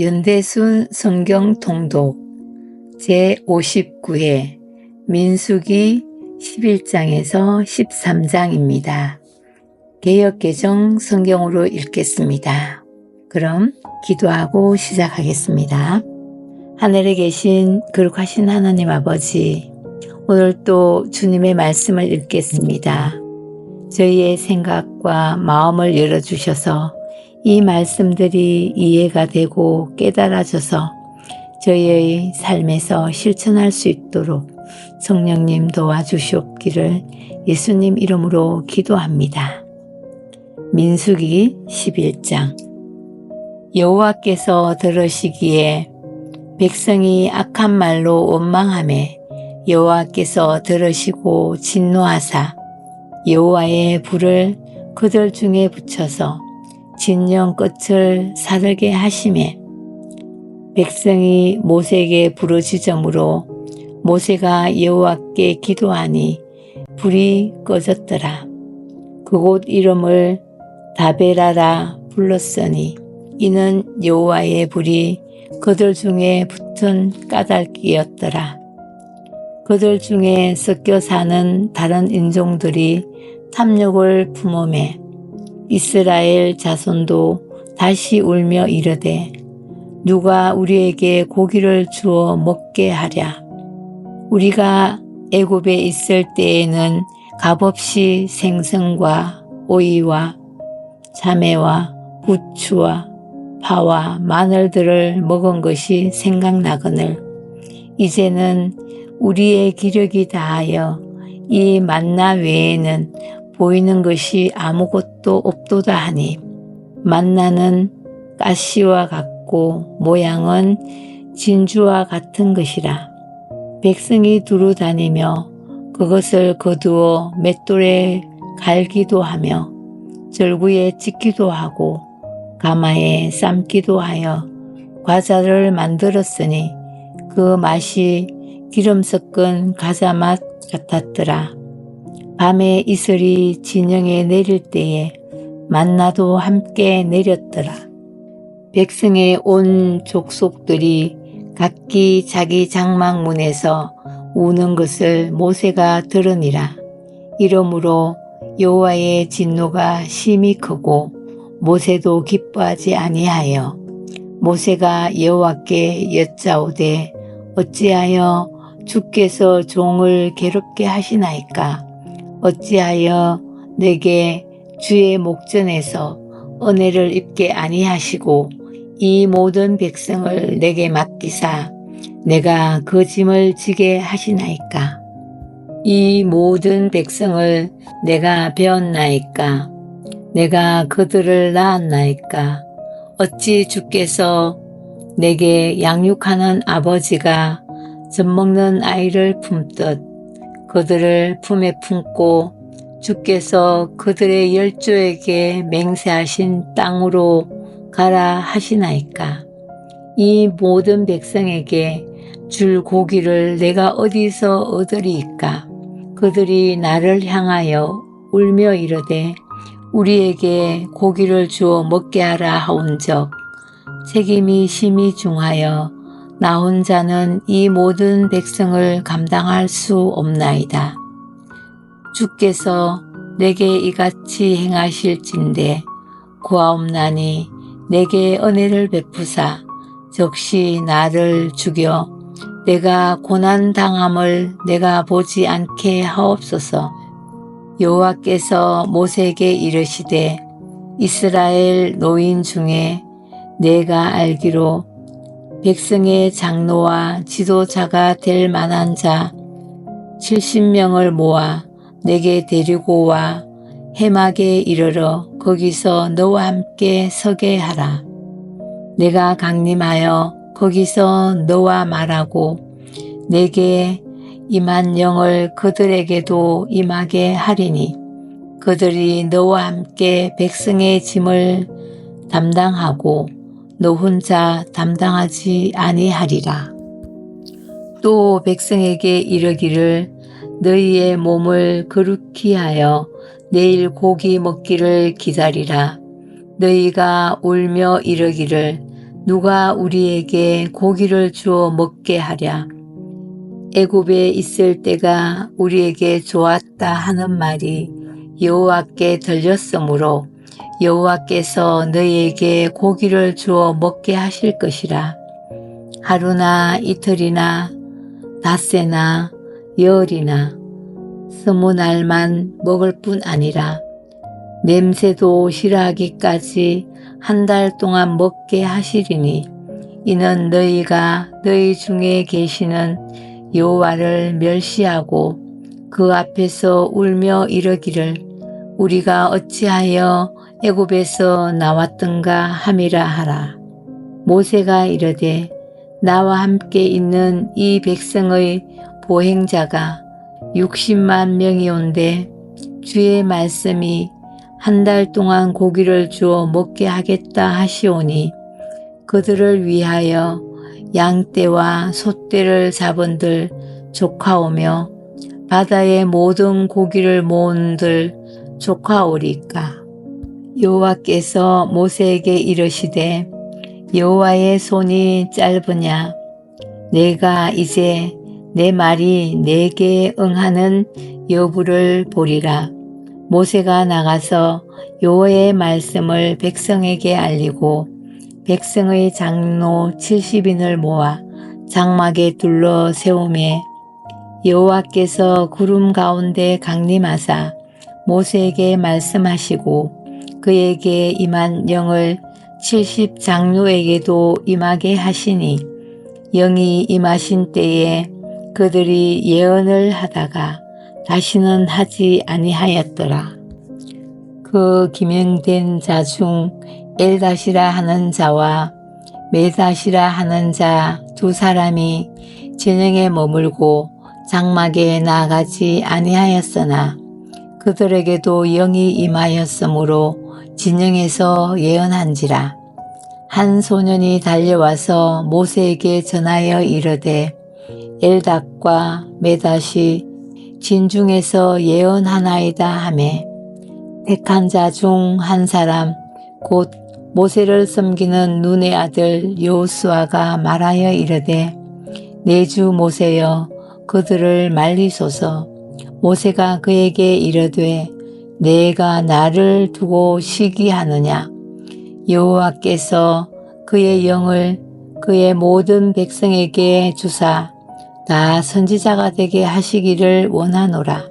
연대순 성경 통독 제59회 민수기 11장에서 13장입니다. 개혁개정 성경으로 읽겠습니다. 그럼 기도하고 시작하겠습니다. 하늘에 계신 거룩하신 하나님 아버지, 오늘 또 주님의 말씀을 읽겠습니다. 저희의 생각과 마음을 열어주셔서 이 말씀들이 이해가 되고 깨달아져서 저희의 삶에서 실천할 수 있도록 성령님 도와주시옵기를 예수님 이름으로 기도합니다. 민수기 11장 여호와께서 들으시기에 백성이 악한 말로 원망함에 여호와께서 들으시고 진노하사 여호와의 불을 그들 중에 붙여서 진영 끝을 사르게 하심에 백성이 모세에게 부르짖음으로 모세가 여호와께 기도하니 불이 꺼졌더라. 그곳 이름을 다베라라 불렀으니 이는 여호와의 불이 그들 중에 붙은 까닭이었더라. 그들 중에 섞여 사는 다른 인종들이 탐욕을 품음에 이스라엘 자손도 다시 울며 이르되 누가 우리에게 고기를 주어 먹게 하랴. 우리가 애굽에 있을 때에는 값없이 생선과 오이와 자매와 부추와 파와 마늘들을 먹은 것이 생각나거늘. 이제는 우리의 기력이 다하여 이 만나 외에는 보이는 것이 아무것도 없도다 하니 만나는 가시와 같고 모양은 진주와 같은 것이라 백성이 두루 다니며 그것을 거두어 맷돌에 갈기도 하며 절구에 찍기도 하고 가마에 삶기도 하여 과자를 만들었으니 그 맛이 기름 섞은 가자 맛 같았더라. 밤에 이슬이 진영에 내릴 때에 만나도 함께 내렸더라. 백성의 온 족속들이 각기 자기 장막문에서 우는 것을 모세가 들으니라. 이러므로 여호와의 진노가 심히 크고 모세도 기뻐하지 아니하여 모세가 여호와께 여짜오되 어찌하여 주께서 종을 괴롭게 하시나이까 어찌하여 내게 주의 목전에서 은혜를 입게 아니하시고 이 모든 백성을 내게 맡기사 내가 그 짐을 지게 하시나이까? 이 모든 백성을 내가 배웠나이까? 내가 그들을 낳았나이까? 어찌 주께서 내게 양육하는 아버지가 젖먹는 아이를 품듯 그들을 품에 품고 주께서 그들의 열조에게 맹세하신 땅으로 가라 하시나이까. 이 모든 백성에게 줄 고기를 내가 어디서 얻으리이까. 그들이 나를 향하여 울며 이르되 우리에게 고기를 주어 먹게 하라 하온적 책임이 심히 중하여 나 혼자는 이 모든 백성을 감당할 수 없나이다. 주께서 내게 이같이 행하실진데 구하옵나니 내게 은혜를 베푸사 적시 나를 죽여 내가 고난 당함을 내가 보지 않게 하옵소서. 여호와께서 모세에게 이르시되 이스라엘 노인 중에 내가 알기로 백성의 장로와 지도자가 될 만한 자 70명을 모아 내게 데리고 와 해막에 이르러 거기서 너와 함께 서게 하라. 내가 강림하여 거기서 너와 말하고 내게 임한 영을 그들에게도 임하게 하리니 그들이 너와 함께 백성의 짐을 담당하고 너 혼자 담당하지 아니하리라. 또 백성에게 이르기를 너희의 몸을 거룩히 하여 내일 고기 먹기를 기다리라. 너희가 울며 이르기를 누가 우리에게 고기를 주어 먹게 하랴 애굽에 있을 때가 우리에게 좋았다 하는 말이 여호와께 들렸으므로 여호와께서 너희에게 고기를 주어 먹게 하실 것이라. 하루나 이틀이나 닷새나 열이나 스무 날만 먹을 뿐 아니라 냄새도 싫어하기까지 한 달 동안 먹게 하시리니 이는 너희가 너희 중에 계시는 여호와를 멸시하고 그 앞에서 울며 이르기를 우리가 어찌하여 애굽에서 나왔던가 함이라 하라. 모세가 이르되 나와 함께 있는 이 백성의 보행자가 60만 명이 온데 주의 말씀이 한 달 동안 고기를 주어 먹게 하겠다 하시오니 그들을 위하여 양떼와 소떼를 잡은들 조카오며 바다의 모든 고기를 모은들 조카오리까 여호와께서 모세에게 이르시되 여호와의 손이 짧으냐? 내가 이제 내 말이 내게 응하는 여부를 보리라. 모세가 나가서 여호와의 말씀을 백성에게 알리고 백성의 장로 70인을 모아 장막에 둘러 세우매 여호와께서 구름 가운데 강림하사 모세에게 말씀하시고 그에게 임한 영을 70 장로에게도 임하게 하시니 영이 임하신 때에 그들이 예언을 하다가 다시는 하지 아니하였더라. 그 기명된 자 중 엘다시라 하는 자와 메다시라 하는 자 두 사람이 진영에 머물고 장막에 나가지 아니하였으나 그들에게도 영이 임하였으므로 진영에서 예언한지라 한 소년이 달려와서 모세에게 전하여 이르되 엘닥과 메다시 진중에서 예언하나이다 하매 택한 자 중 한 사람 곧 모세를 섬기는 눈의 아들 요수아가 말하여 이르되 내 주 모세여 그들을 말리소서. 모세가 그에게 이르되 내가 나를 두고 시기하느냐 여호와께서 그의 영을 그의 모든 백성에게 주사 다 선지자가 되게 하시기를 원하노라.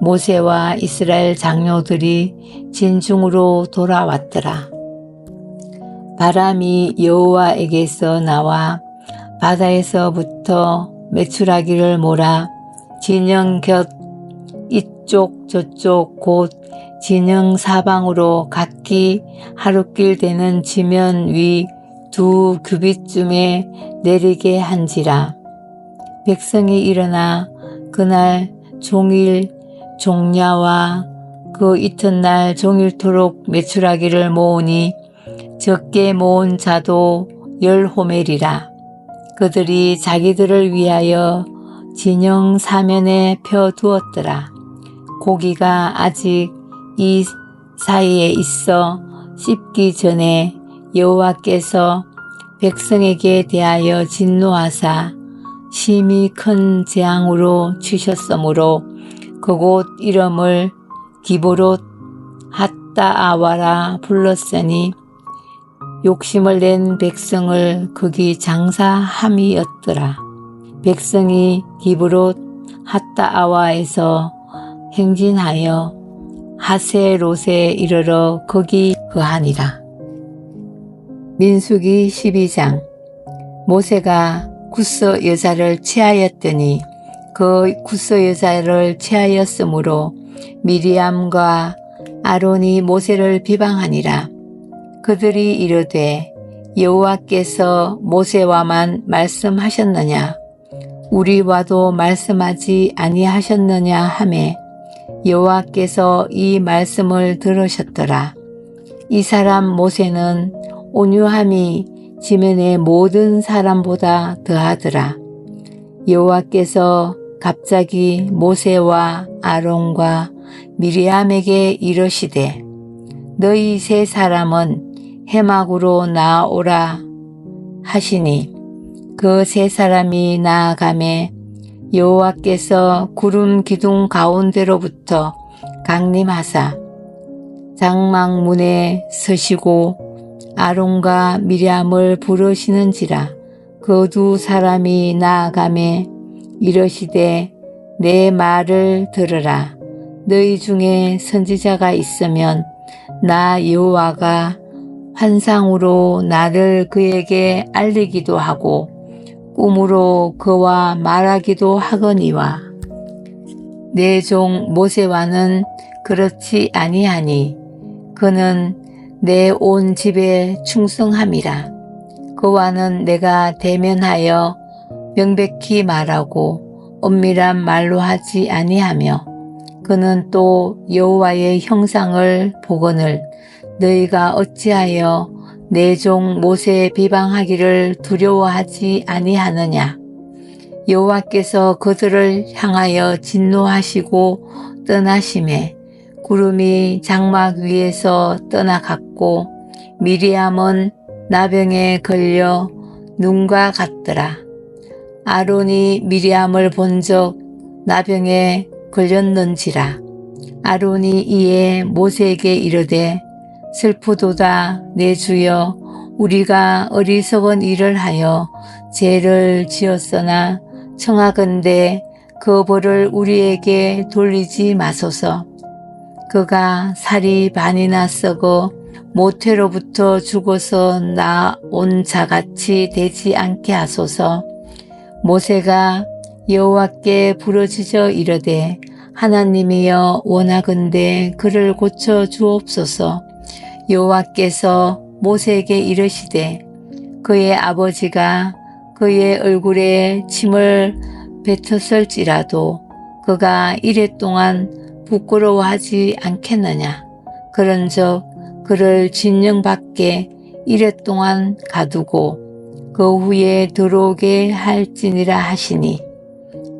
모세와 이스라엘 장로들이 진중으로 돌아왔더라. 바람이 여호와에게서 나와 바다에서부터 메추라기를 몰아 진영 곁 이쪽 저쪽 곧 진영 사방으로 각기 하루길 되는 지면 위 두 규빗쯤에 내리게 한지라. 백성이 일어나 그날 종일 종야와 그 이튿날 종일토록 메추라기를 모으니 적게 모은 자도 열 호멜이라. 그들이 자기들을 위하여 진영 사면에 펴 두었더라. 고기가 아직 이 사이에 있어 씹기 전에 여호와께서 백성에게 대하여 진노하사 심히 큰 재앙으로 치셨으므로 그곳 이름을 기브롯 핫다아와라 불렀으니 욕심을 낸 백성을 거기 장사함이었더라. 백성이 기브롯 핫다아와에서 행진하여 하세롯에 이르러 거기 거하니라. 민수기 12장 모세가 구스 여자를 취하였더니 그 구스 여자를 취하였으므로 미리암과 아론이 모세를 비방하니라. 그들이 이르되 여호와께서 모세와만 말씀하셨느냐 우리와도 말씀하지 아니하셨느냐 하매 여호와께서 이 말씀을 들으셨더라. 이 사람 모세는 온유함이 지면의 모든 사람보다 더하더라. 여호와께서 갑자기 모세와 아론과 미리암에게 이르시되 너희 세 사람은 해막으로 나오라 하시니 그 세 사람이 나아가매 여호와께서 구름 기둥 가운데로부터 강림하사 장막문에 서시고 아론과 미리암을 부르시는지라 그 두 사람이 나아가매 이러시되 내 말을 들으라. 너희 중에 선지자가 있으면 나 여호와가 환상으로 나를 그에게 알리기도 하고 꿈으로 그와 말하기도 하거니와 내 종 모세와는 그렇지 아니하니 그는 내 온 집에 충성함이라. 그와는 내가 대면하여 명백히 말하고 엄밀한 말로 하지 아니하며 그는 또 여호와의 형상을 보거늘 너희가 어찌하여 내종 모세 비방하기를 두려워하지 아니하느냐? 여호와께서 그들을 향하여 진노하시고 떠나심에 구름이 장막 위에서 떠나갔고 미리암은 나병에 걸려 눈과 같더라. 아론이 미리암을 본 적 나병에 걸렸는지라. 아론이 이에 모세에게 이르되 슬프도다. 내 주여 우리가 어리석은 일을 하여 죄를 지었으나 청하건대 그 벌을 우리에게 돌리지 마소서. 그가 살이 반이나 썩어 모태로부터 죽어서 나온 자같이 되지 않게 하소서. 모세가 여호와께 부르짖어 이르되 하나님이여 원하건대 그를 고쳐 주옵소서 여호와께서 모세에게 이르시되 그의 아버지가 그의 얼굴에 침을 뱉었을지라도 그가 이랫동안 부끄러워하지 않겠느냐. 그런즉 그를 진영 밖에 이랫동안 가두고 그 후에 들어오게 할지니라 하시니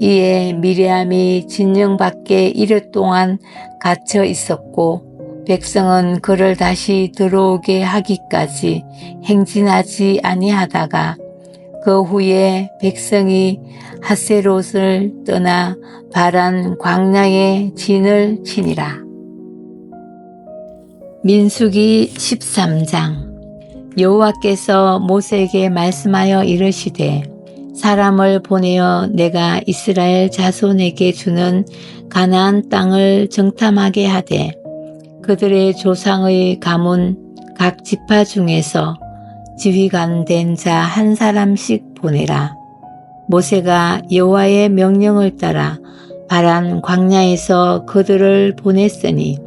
이에 미리암이 진영 밖에 이랫동안 갇혀 있었고 백성은 그를 다시 들어오게 하기까지 행진하지 아니하다가 그 후에 백성이 하세롯을 떠나 바란 광야에 진을 치니라. 민수기 13장 여호와께서 모세에게 말씀하여 이르시되 사람을 보내어 내가 이스라엘 자손에게 주는 가나안 땅을 정탐하게 하되 그들의 조상의 가문 각 지파 중에서 지휘관 된 자 한 사람씩 보내라. 모세가 여호와의 명령을 따라 바란 광야에서 그들을 보냈으니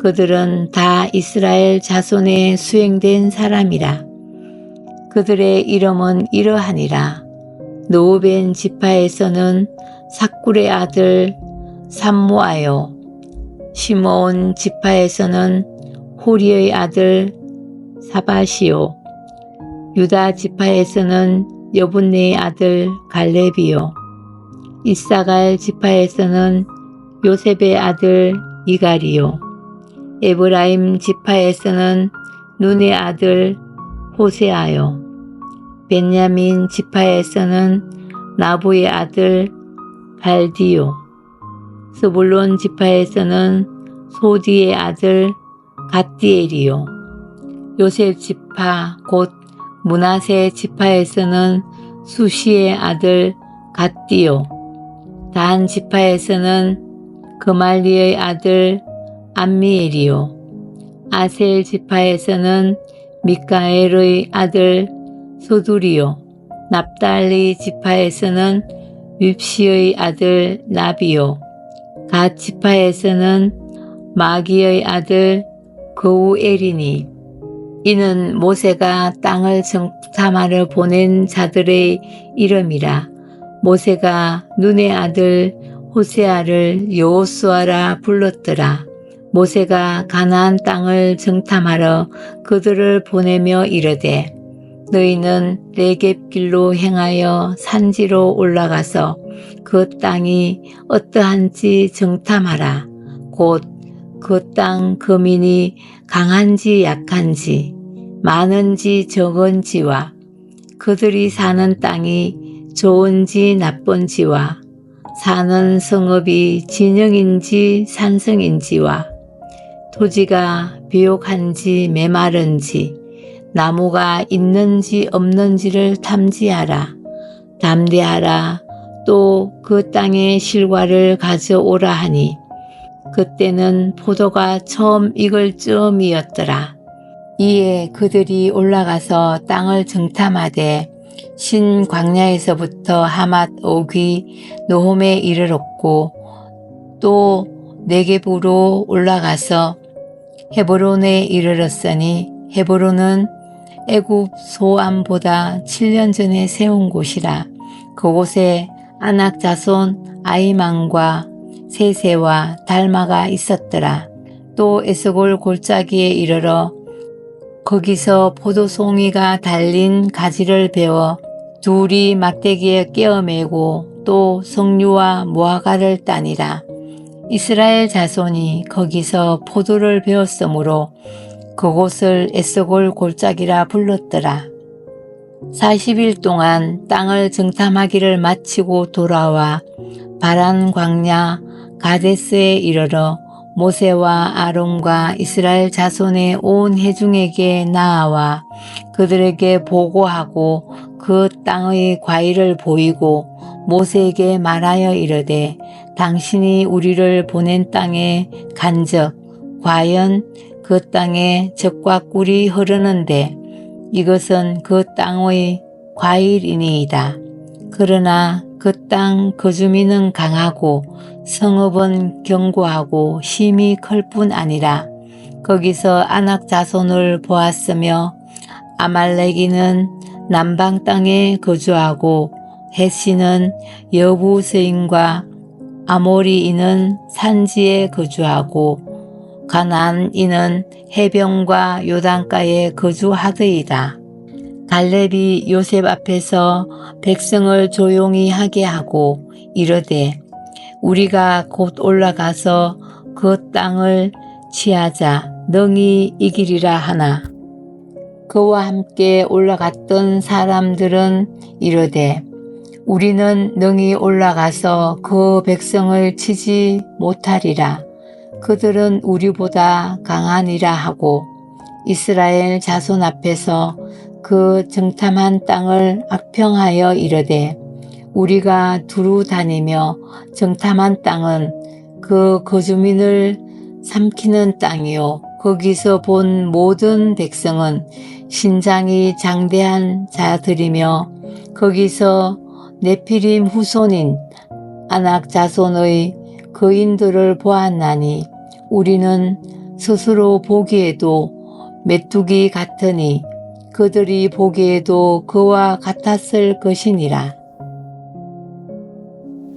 그들은 다 이스라엘 자손에 수행된 사람이라. 그들의 이름은 이러하니라. 노벤 지파에서는 사꿀의 아들 삼모아요. 시므온 지파에서는 호리의 아들 사바시오. 유다 지파에서는 여분네의 아들 갈렙이요. 이사갈 지파에서는 요셉의 아들 이갈이요. 에브라임 지파에서는 눈의 아들 호세아요. 벤야민 지파에서는 나부의 아들 발디요. 스불론 지파에서는 소디의 아들 갓디엘이요. 요셉 지파 곧 문하세 지파에서는 수시의 아들 갓디요. 단 지파에서는 그말리의 아들 암미엘이요. 아셀 지파에서는 미카엘의 아들 소두리요. 납달리 지파에서는 윕시의 아들 나비요. 갓 지파에서는 마기의 아들 거우엘이니 이는 모세가 땅을 정탐하러 보낸 자들의 이름이라 모세가 눈의 아들 호세아를 여호수아라 불렀더라. 모세가 가나안 땅을 정탐하러 그들을 보내며 이르되 너희는 레겝길로 행하여 산지로 올라가서 그 땅이 어떠한지 정탐하라. 곧 그 땅 거민이 강한지 약한지 많은지 적은지와 그들이 사는 땅이 좋은지 나쁜지와 사는 성읍이 진영인지 산성인지와 토지가 비옥한지 메마른지 나무가 있는지 없는지를 탐지하라. 담대하라. 또 그 땅의 실과를 가져오라 하니 그때는 포도가 처음 익을 즈음이었더라. 이에 그들이 올라가서 땅을 정탐하되 신 광야에서부터 하맛 오기 노홈에 이르렀고 또 네겝으로 올라가서 헤브론에 이르렀으니 헤브론은 애굽 소암보다 7년 전에 세운 곳이라 그곳에 아낙 자손 아이망과 세세와 달마가 있었더라. 또 에스골 골짜기에 이르러 거기서 포도송이가 달린 가지를 베어 둘이 막대기에 깨어매고 또 석류와 무화과를 따니라. 이스라엘 자손이 거기서 포도를 베었으므로 그곳을 에스골 골짜기라 불렀더라. 40일 동안 땅을 정탐하기를 마치고 돌아와 바란 광야 가데스에 이르러 모세와 아론과 이스라엘 자손의 온 회중에게 나아와 그들에게 보고하고 그 땅의 과일을 보이고 모세에게 말하여 이르되 당신이 우리를 보낸 땅에 간적 과연 그 땅에 적과 꿀이 흐르는데 이것은 그 땅의 과일이니이다. 그러나 그땅그 주민은 강하고 성읍은 견고하고 힘이 클뿐 아니라 거기서 아낙 자손을 보았으며 아말렉이는 남방 땅에 거주하고 헷시는 여부스인과 아모리인은 산지에 거주하고 가나안인은 해변과 요단가에 거주하더이다. 갈렙이 요셉 앞에서 백성을 조용히 하게 하고 이르되 우리가 곧 올라가서 그 땅을 취하자. 능히 이기리라 하나. 그와 함께 올라갔던 사람들은 이르되 우리는 능히 올라가서 그 백성을 치지 못하리라 그들은 우리보다 강하니라 하고 이스라엘 자손 앞에서 그 정탐한 땅을 악평하여 이르되 우리가 두루 다니며 정탐한 땅은 그 거주민을 삼키는 땅이요. 거기서 본 모든 백성은 신장이 장대한 자들이며 거기서 네피림 후손인 아낙 자손의 거인들을 보았나니 우리는 스스로 보기에도 메뚜기 같으니 그들이 보기에도 그와 같았을 것이니라.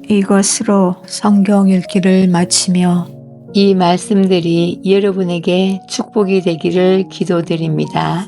이것으로 성경 읽기를 마치며 이 말씀들이 여러분에게 축복이 되기를 기도드립니다.